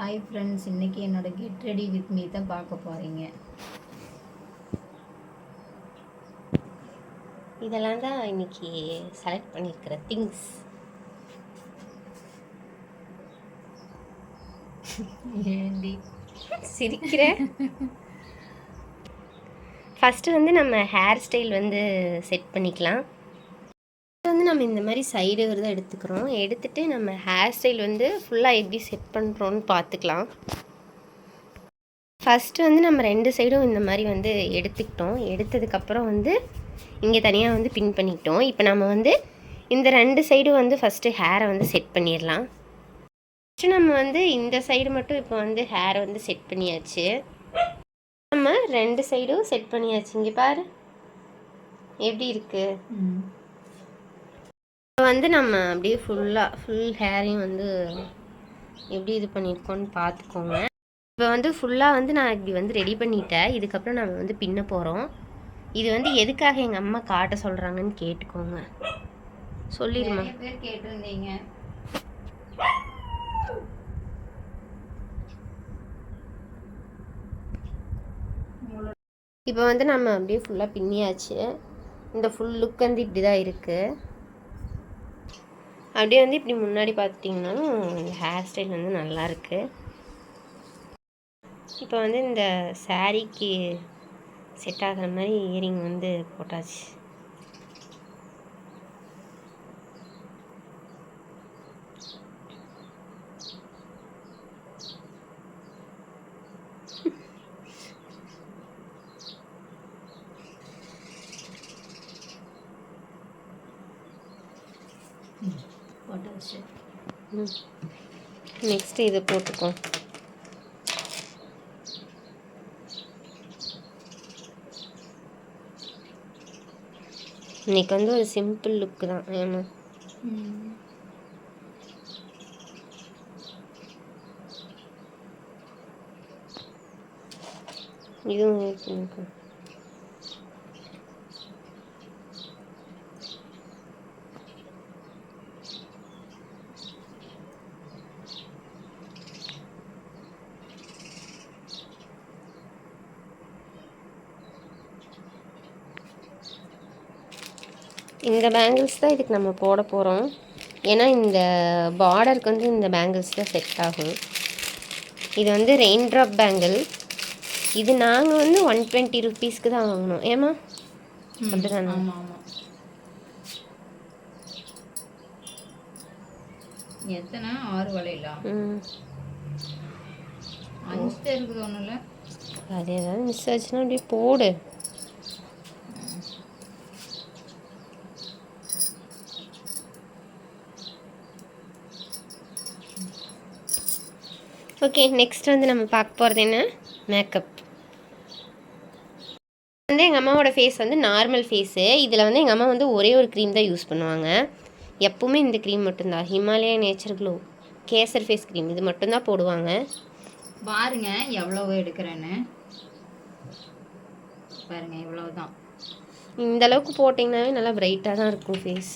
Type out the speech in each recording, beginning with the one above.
Hi friends இன்னைக்கு என்னோட get ready with me தான் பார்க்க போகிறீங்க இதெல்லாம் தான் இன்னைக்கு செலக்ட் பண்ணியிருக்கிற திங்ஸ் ஏண்டி? சிரிக்கிற? ஃபஸ்ட்டு வந்து நம்ம ஹேர் ஸ்டைல் வந்து செட் பண்ணிக்கலாம். ஃபஸ்ட்டு வந்து நம்ம இந்த மாதிரி சைடு தான் எடுத்துக்கிறோம். எடுத்துட்டு நம்ம ஹேர் ஸ்டைல் வந்து ஃபுல்லாக எப்படி செட் பண்ணுறோன்னு பார்த்துக்கலாம் ஃபஸ்ட்டு வந்து நம்ம ரெண்டு சைடும் இந்த மாதிரி வந்து எடுத்துக்கிட்டோம். எடுத்ததுக்கப்புறம் வந்து இங்கே தனியாக வந்து பின் பண்ணிக்கிட்டோம் இப்போ நம்ம வந்து இந்த ரெண்டு சைடும் வந்து ஃபஸ்ட்டு ஹேரை வந்து செட் பண்ணிடலாம். ஃபஸ்ட்டு நம்ம வந்து இந்த சைடு மட்டும் இப்போ வந்து ஹேரை வந்து செட் பண்ணியாச்சு. நம்ம ரெண்டு சைடும் செட் பண்ணியாச்சு. இங்கே பாரு. எப்படி இருக்குது வந்து நம்ம அப்படியே ஃபுல்லாக ஃபுல் ஹேரையும் வந்து எப்படி இது பண்ணியிருக்கோன்னு பார்த்துக்கோங்க. இப்போ வந்து ஃபுல்லாக வந்து நான் இப்படி வந்து ரெடி பண்ணிட்டேன். இதுக்கப்புறம் நம்ம வந்து பின்ன போகிறோம் இது வந்து எதுக்காக எங்கள் அம்மா காட்ட சொல்கிறாங்கன்னு கேட்டுக்கோங்க. சொல்லிடுமா பேர் கேட்டிருந்தீங்க. இப்போ வந்து நம்ம அப்படியே ஃபுல்லாக பின்னியாச்சு. இந்த ஃபுல் லுக் வந்து இப்படி தான் இருக்குது அப்படியே வந்து இப்படி முன்னாடி பார்த்துட்டிங்கன்னா இந்த ஹேர் ஸ்டைல் வந்து நல்லாயிருக்கு. இப்போ வந்து இந்த சாரீக்கு செட் ஆகிற மாதிரி இயரிங் வந்து போட்டாச்சு. நெக்ஸ்ட் இதை போட்டுக்கோ. இன்னைக்கு வந்து ஒரு சிம்பிள் லுக்கு தான். ஏமா இதுவும் இது இந்த பேங்கிள்ஸ் தான் இதுக்கு நம்ம போட போகிறோம் ஏன்னா இந்த பார்டருக்கு வந்து இந்த பேங்கிள்ஸ் தான் செட் ஆகும். இது வந்து ரெயின் ட்ராப் பேங்கிள் இது நாங்கள் வந்து ஒன் டுவெண்ட்டி ருபீஸ்க்கு தான் வாங்கினோம். ஏமா அப்படிதானே? ஆமாம் ஆமாம் எத்தனை? ஆறு ம். அஞ்சு தான் இருக்குது ஒன்றும் இல்லை. அது ஏதாவது மிஸ் ஆச்சுன்னா அப்படியே போடு. ஓகே நெக்ஸ்ட் வந்து நம்ம பார்க்க போகிறது என்ன? மேக்கப் வந்து எங்கள் அம்மாவோட ஃபேஸ் வந்து நார்மல் ஃபேஸு இதில் வந்து எங்கள் அம்மா வந்து ஒரே ஒரு க்ரீம் தான் யூஸ் பண்ணுவாங்க. எப்பவுமே இந்த க்ரீம் மட்டும்தான். Himalaya nature glow kesar face cream இது மட்டும்தான் போடுவாங்க. பாருங்க எவ்வளவு எடுக்கிறேன்னு. பாருங்க இவ்வளவுதான். இந்த அளவுக்கு போட்டிங்கனாவே நல்லா பிரைட்டாக தான் இருக்கும் ஃபேஸ்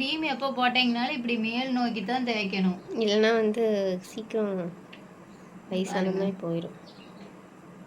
க்ரீம் எப்போ போட்டீங்கனாலும் இப்படி மேல் நோக்கி தான் தேய்க்கணும். இல்லைன்னா வந்து சீக்கிரம் வயசான மாதிரி போயிடும்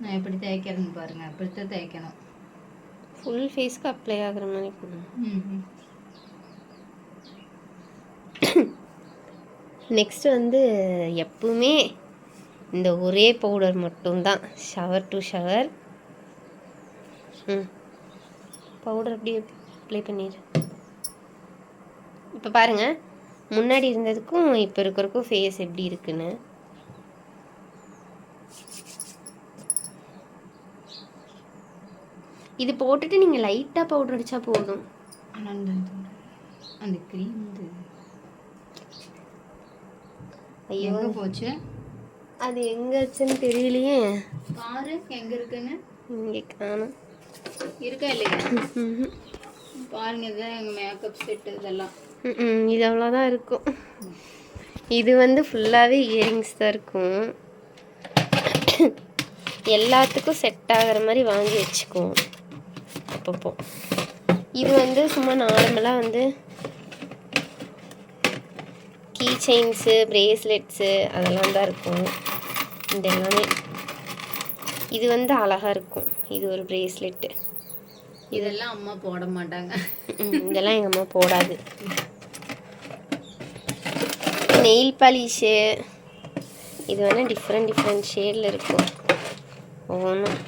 நான் எப்படி தேய்க்கிறேன்னு பாருங்க. அப்படித்தான் தேய்க்கணும். ஃபுல் ஃபேஸ்க்கு அப்ளை ஆகுற மாதிரி பண்ணணும் ம் நெக்ஸ்ட் வந்து எப்பவுமே இந்த ஒரே பவுடர் மட்டும்தான். ஷவர் டு ஷவர் ம். பவுடர் அப்படியே அப்ளை பண்ணிடு இப்போ பாருங்க. முன்னாடி இருந்ததுக்கும் இப்போ இருக்கிறதுக்கும் ஃபேஸ் எப்படி இருக்குன்னு. இது போட்டுட்டு நீங்கள் லைட்டாக பவுடர் அடித்தா போதும். அந்த க்ரீம் ஐயோ. போச்சு? அது எங்கே வச்சுன்னு தெரியலையே. பாரு எங்க இருக்குன்னு. இங்கே காணும். இருக்கா இல்லையா? பாருங்க இதுதான் எங்கள் மேக்கப் செட்டு இதெல்லாம். இது அவ்வளோதான் இருக்கும். இது வந்து ஃபுல்லாகவே இயரிங்ஸ் தான் இருக்கும். எல்லாத்துக்கும் செட் ஆகிற மாதிரி வாங்கி வச்சுக்குவோம். அப்பப்போ. இது வந்து சும்மா நார்மலாக வந்து கீ செயின்ஸு ப்ரேஸ்லெட்ஸு அதெல்லாம் தான் இருக்கும். இது எல்லாமே. இது வந்து அழகாக இருக்கும். இது ஒரு ப்ரேஸ்லெட்டு இதெல்லாம் அம்மா போட மாட்டாங்க. இதெல்லாம் எங்கள் அம்மா போடாது. நெயில் பாலிஷு இது வேணால் டிஃப்ரெண்ட் டிஃப்ரெண்ட் ஷேடில் இருக்கும். ஒவ்வொன்றும்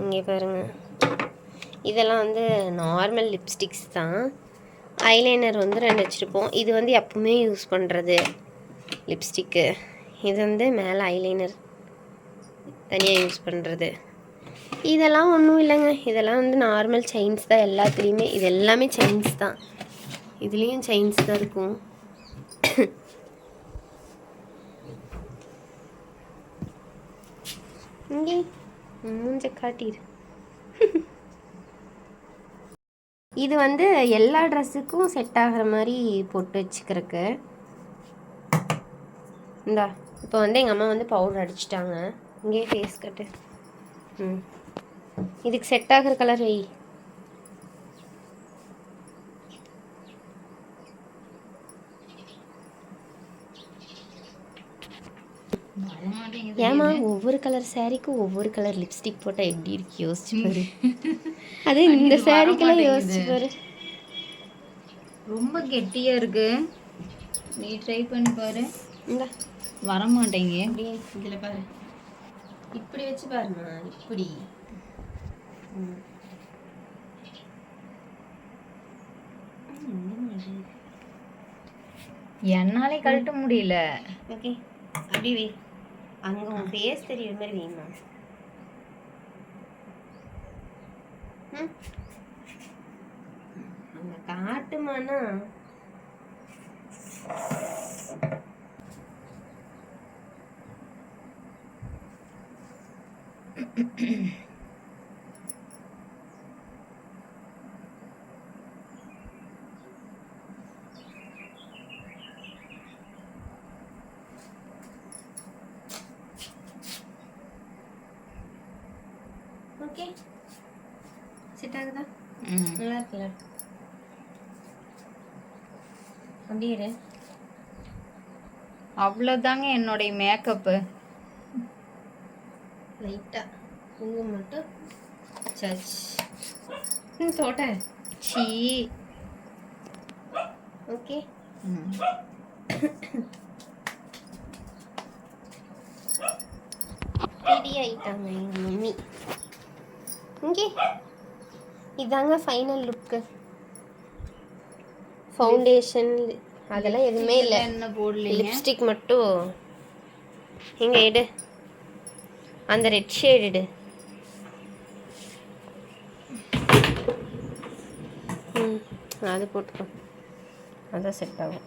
இங்கே பாருங்கள் இதெல்லாம் வந்து நார்மல் லிப்ஸ்டிக்ஸ் தான். ஐலைனர் வந்து ரெண்டு வச்சுருப்போம். இது வந்து எப்பவுமே யூஸ் பண்ணுறது லிப்ஸ்டிக்கு இது வந்து மேலே ஐலைனர் தனியாக யூஸ் பண்ணுறது இதெல்லாம் ஒன்றும் இல்லைங்க. இதெல்லாம் வந்து நார்மல் செயின்ஸ் தான். எல்லாத்துலேயுமே. இது எல்லாமே செயின்ஸ் தான். இதுலேயும் செயின்ஸ் தான் இருக்கும். இங்கே மூஞ்ச காட்டிடு இது வந்து எல்லா ட்ரெஸ்ஸுக்கும் செட் ஆகிற மாதிரி போட்டு வச்சுக்கிறக்கு இந்தா இப்போ வந்து எங்கள் அம்மா வந்து பவுடர் அடிச்சிட்டாங்க. இங்கே ஃபேஸ் கட்டு ம். இதுக்கு செட் ஆகிற கலர் வெய் ஏமா ஒவ்வொரு கலர் சாரீக்கும் ஒவ்வொரு கலர் லிப்ஸ்டிக் போட்டால் எப்படி இருக்கு? யோசிச்சு பாரு. அது இந்த சாரீக்கெல்லாம். யோசிச்சு பாரு. ரொம்ப கெட்டியா இருக்கு. நீ ட்ரை பண்ணி பாரு. வர மாட்டேங்க அப்படியே இதில் பாரு. இப்படி வச்சு பாருமா இப்படி. என்னாலே கழட்ட முடியல. ஓகே அப்படி அங்கே உன் ஃபேஸ் தெரியுற மாதிரி வைமா. அங்கே காட்டுமானா. செட் ஆகுதா. நல்லா இருக்குல்ல அப்படியே இரு. அவ்வளோதாங்க என்னுடைய மேக்கப்பு லைட்டாக குங்குமம் மட்டும். சர்ச் ம் தோட்டேன் சீ. ஓகே. ரெடி ஆயிட்டாங்க எங்கள் மம்மி. இங்கே. இதாங்க ஃபைனல் லுக்கு ஃபவுண்டேஷன் அதெல்லாம் எதுவுமே இல்லை. என்ன போடலீங்க? லிப்ஸ்டிக் மட்டும். எங்க எடு. அந்த ரெட் ஷேட் எடு. ம் அது போட்டுக்கோ. அதான் செட் ஆகும்.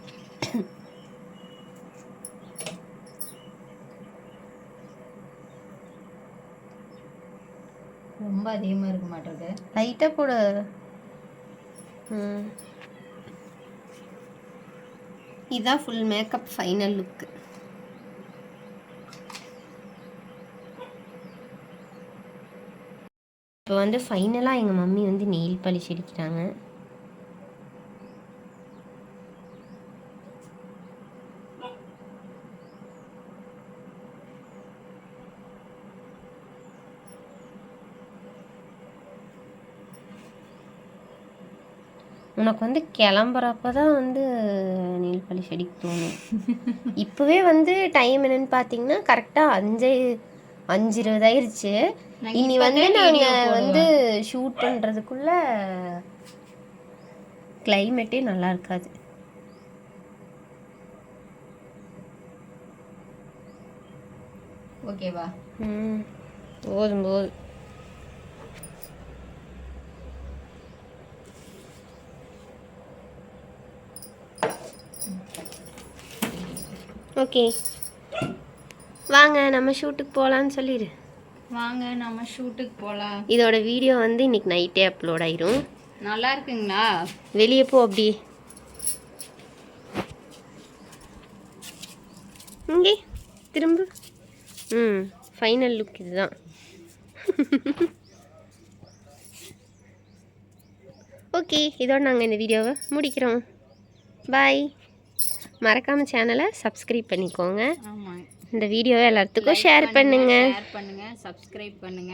ரொம்ப அதிகமாக இருக்க மாட்டேங்குது. லைட்டாக போட. இதான் ஃபுல் மேக்கப் ஃபைனல் லுக்கு இப்போ வந்து ஃபைனலாக எங்கள் மம்மி வந்து நெயில் பாலிஷ் அடிக்கிறாங்க. உனக்கு வந்து கிளம்புறப்ப தான் வந்து நெயில் பாலிஷ் அடிக்க தோணும். இப்போவே வந்து டைம் என்னன்னு பார்த்தீங்கன்னா கரெக்டாக அஞ்சு அஞ்சு இருபது ஆயிருச்சு. இனி வந்து நாங்கள். வந்து ஷூட் பண்ணுறதுக்குள்ள கிளைமேட்டே நல்லா இருக்காது. ஓகேவா ம் போதும் போதும். ஓகே. வாங்க நம்ம ஷூட்டுக்கு போகலான்னு சொல்லிடு. வாங்க நம்ம ஷூட்டுக்கு போகலாம் இதோட வீடியோ வந்து இன்னைக்கு நைட்டே அப்லோட் ஆயிரும். நல்லா இருக்குங்களா? வெளியே போ அப்படி. இங்கே திரும்ப. ம் ஃபைனல் லுக் இதுதான். ஓகே இதோட நாங்கள் இந்த வீடியோவை முடிக்கிறோம். பாய் மறக்காமல் சேனலை சப்ஸ்கிரைப் பண்ணிக்கோங்க. ஆமாம் இந்த வீடியோவை எல்லாத்துக்கும் ஷேர் பண்ணுங்க ஷேர் பண்ணுங்க சப்ஸ்கிரைப் பண்ணுங்க.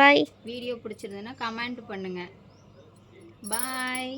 பாய் வீடியோ பிடிச்சிருந்ததுன்னா கமெண்ட் பண்ணுங்க. பாய்